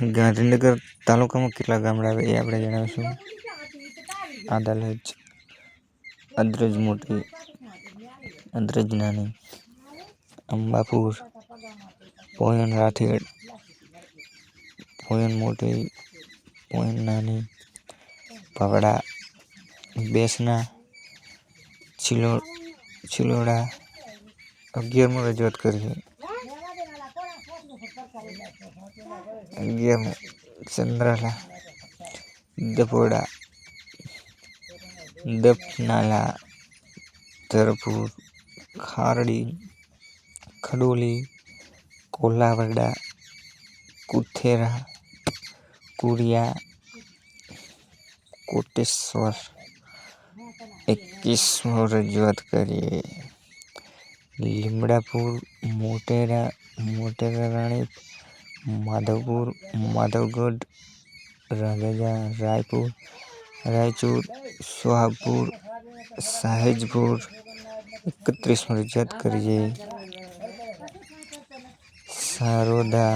ગાંધીનગર તાલુકામાં કેટલા ગામડા આવે એ આપણે જણાવીશું. આદાલજ અદ્રજ મોટી અદ્રજ નાની અંબાપુર પોયન રાઠેડ પોયન મોટી પોયન નાની, ભવડા, બેસના ચિલો ચિલોડા અગિયારમાં રજૂઆત કરી અગિયારમું ચંદ્રાલા દપોડા દપનાલા ધરપુર ખારડી ખડોલી કોલાવરડા કુથેરા કુરિયા કોટેશ્વર એકવીસમો રજૂઆત કરીએ લીમડાપુર મોટેરા મોટેરા રાણી माधवपुर, माधवगढ़ राजा रायपुर, रायचूर, सोहागपुर, साहेजपुर। इकतीस मर्जत करिए। सरोदा,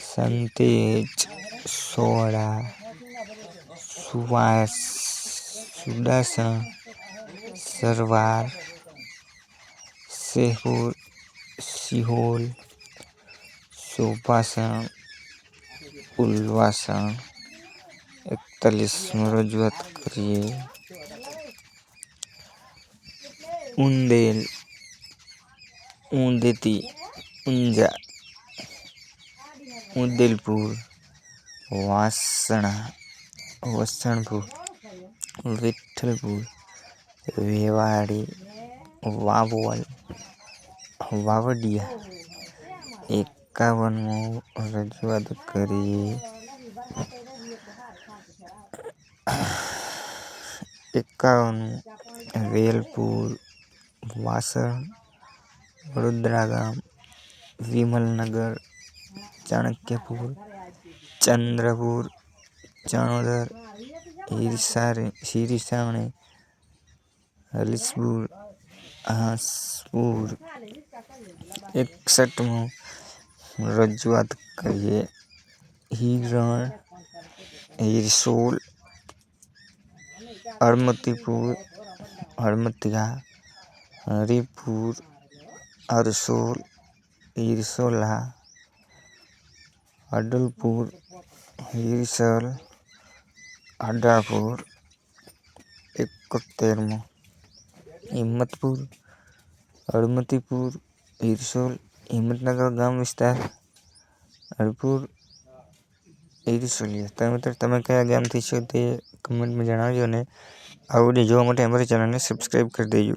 संतेज सोड़ा सुवास सुडासन सरवार सेहोर सिहोल સોપાસણ ઉલ્વાસણ એકતાલીસમાં રજૂઆત કરીએ. ઉંદેલ ઊંદેતી ઊંઝા ઉદેલપુર વાસણા, વસણપુર, વિઠ્ઠલપુર, વેવાડી વાવોલ વાવડિયા એકાવનમો રજૂઆત કરીએ એકાવનમું વેલપુર વાસણ વડોદરા ગામ વિમલનગર ચાણક્યપુર ચંદ્રપુર ચણોદર હિરસાણી હલીસપુર હાંસપુર એકસઠમું રજૂઆત કરીએ હિરણ હિરસોલ હળમતીપુર હળમતિયા હરિપુર હરસોલ હિરસોલા અડલપુર હિરસલ અડાપુર એકોતેરમો હિંમતપુર હળમતીપુર હિરસોલ હિંમતનગર ગામ વિસ્તાર હરપુર હિરસોલિયા તમે મિત્રો તમે કયા ગામથી છો તે કમેન્ટમાં જણાવજો અને આ વીડિયો જોવા માટે અમારી ચેનલને સબસ્ક્રાઈબ કરી દેજો